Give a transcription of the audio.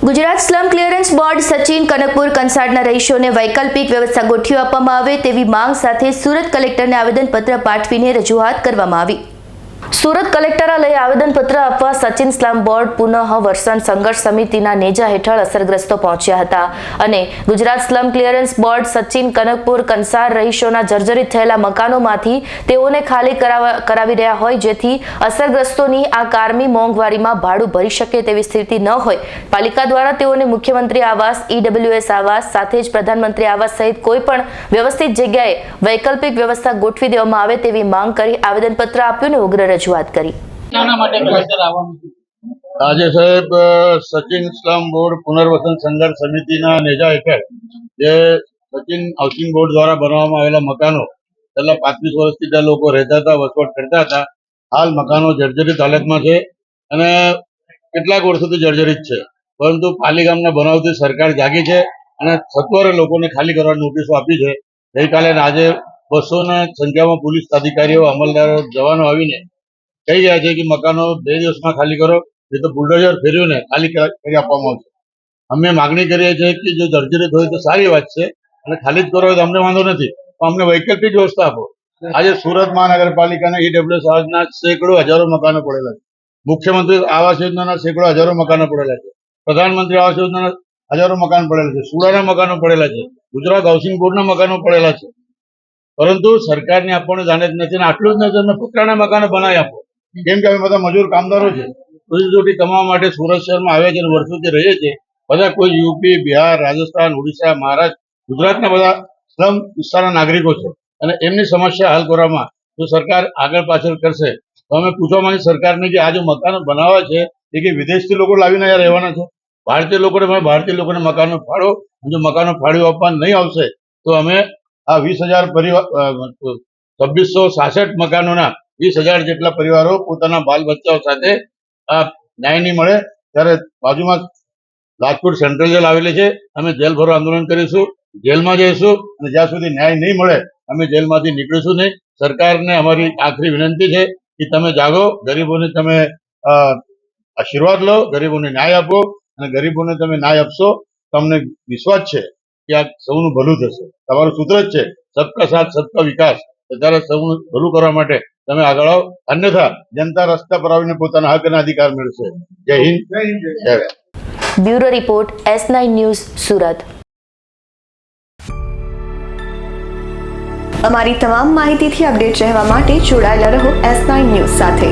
Gujarat slum clearance board Sachin Kanakpur કંસાડના રહીશોને વૈકલ્પિક વ્યવસ્થા ગોઠવી આપવામાં આવે તેવી માંગ સાથે સુરત કલેક્ટરને આવેદનપત્ર પાઠવીને રજૂઆત કરવામાં આવી. સુરત કલેક્ટરાલયે આવેદનપત્ર આપવા સચિન સ્લમ બોર્ડ પુનઃ વરસાદ સંઘર્ષ સમિતિના નેજા હેઠળ અસરગ્રસ્તો પહોંચ્યા હતા અને Gujarat slum clearance board Sachin Kanakpur Kansar રહીશોના જર્જરિત થયેલા મકાનોમાંથી તેઓને ખાલી કરાવી રહ્યા હોય જેથી અસરગ્રસ્તોની આ કારમી મોંઘવારીમાં ભાડું ભરી શકે તેવી સ્થિતિ ન હોય. પાલિકા દ્વારા તેઓને મુખ્યમંત્રી આવાસ ઈડબ્લ્યુએસ આવાસ સાથે જ પ્રધાનમંત્રી આવાસ સહિત કોઈ પણ વ્યવસ્થિત જગ્યાએ વૈકલ્પિક વ્યવસ્થા ગોઠવી દેવામાં આવે તેવી માંગ કરી આવેદનપત્ર આપ્યું ને ઉગ્ર રજૂઆત કરી. શાના માટે કલેક્ટર આવવાનું છે? આજે સાહેબ સચિન ઇસ્લામ બોર્ડ પુનર્વસન સંઘર્ષ સમિતિના નેજા હેઠળ જે સચિન હાઉસિંગ બોર્ડ દ્વારા બનાવવામાં આવેલા મકાનો છેલ્લા પાંત્રીસ વર્ષથી ત્યાં લોકો રહેતા હતા વસવાટ કરતા હતા હાલ મકાનો જર્જરિત હાલતમાં છે અને કેટલાક વર્ષોથી જર્જરિત છે. પરંતુ પાલિકામને બનાવતી સરકાર જાગી છે અને સત્વરે લોકોને ખાલી કરવાની નોટિસો આપી છે. ગઈકાલે આજે બસોના સંખ્યામાં પોલીસ અધિકારીઓ અમલદારો જવાનો આવીને કહી રહ્યા છે કે મકાનો બે દિવસમાં ખાલી કરો, એ તો બુલડોઝર ફેરવીને ખાલી કરી આપવામાં આવશે. અમે માગણી કરીએ છીએ કે જો જર્જરિત હોય તો સારી વાત છે, અને ખાલી જ કરો તો અમને વાંધો નથી. પણ અમને વૈકલ્પિક વ્યવસ્થા આપો. આજે સુરત મહાનગરપાલિકાના ઈડબ્લ્યુએસ આવાસના સેંકડો હજારો મકાનો પડેલા છે. મુખ્યમંત્રી આવાસ યોજનાના સેંકડો હજારો મકાનો પડેલા છે. પ્રધાનમંત્રી આવાસ યોજનાના હજારો મકાન પડેલા છે. સુડાના મકાનો પડેલા છે. ગુજરાત હાઉસિંગ બોર્ડના મકાનો પડેલા છે. પરંતુ સરકારને આપણને જાણે જ નથી ને આટલું જ નથી. તમે પતરાના મકાનો બનાવી આપો. કેમ કે અમે બધા મજૂર કામદારો છે. રોજીરોટી કમાવા માટે સુરત શહેરમાં આવ્યા છે અને વર્ષોથી રહીએ છીએ. બધા કોઈ યુપી, બિહાર, રાજસ્થાન, ઓડિશા, મહારાષ્ટ્ર, ગુજરાતના બધા સ્લમ વિસ્તારના નાગરિકો છે. અને એમની સમસ્યા હલ કરવામાં જો સરકાર આગળ પાછળ કરશે, તો અમે પૂછવા માંગીએ સરકારને કે આ જે મકાનો બનાવવા છે, એ કે વિદેશથી લોકો લાવીને અહીંયા રહેવાના છે. ભારતીય લોકોને પણ ભારતીય લોકોને મકાનો ફાળો જો મકાનો ફાળવી આપવા નહીં આવશે, તો અમે આ વીસ હજાર પરિવાર છવ્વીસો સાસઠ મકાનોના વીસ હજાર જેટલા પરિવારો પોતાના બાલ બચ્ચાઓ સાથે આ ન્યાય નહીં મળે ત્યારે બાજુમાં રાજકોટ સેન્ટ્રલ જેલ આવેલી છે. અમે જેલ ભરો આંદોલન કરીશું, જેલમાં જઈશું અને જ્યાં સુધી ન્યાય નહીં મળે અમે જેલમાંથી નીકળીશું નહીં. સરકારને અમારી આખરી વિનંતી છે કે તમે જાગો, ગરીબોને તમે આશીર્વાદ લો, ગરીબોને ન્યાય આપો અને ગરીબોને તમે ન્યાય આપશો. તમને વિશ્વાસ છે કે આ સૌનું ભલું થશે. તમારું સૂત્ર જ છે, સબકા સાથ, સબકા વિકાસ. ત્યારે સૌનું ભલું કરવા માટે તમે આગળ આવો. અન્યથા જનતા રસ્તા પર આવીને પોતાના હકના અધિકાર મેળવશે. Jai Hind. Jai. Bureau report S nine news Surat. અમારી તમામ માહિતીથી અપડેટ રહેવા માટે જોડાયેલા રહો એસ નાઇન ન્યૂઝ સાથે.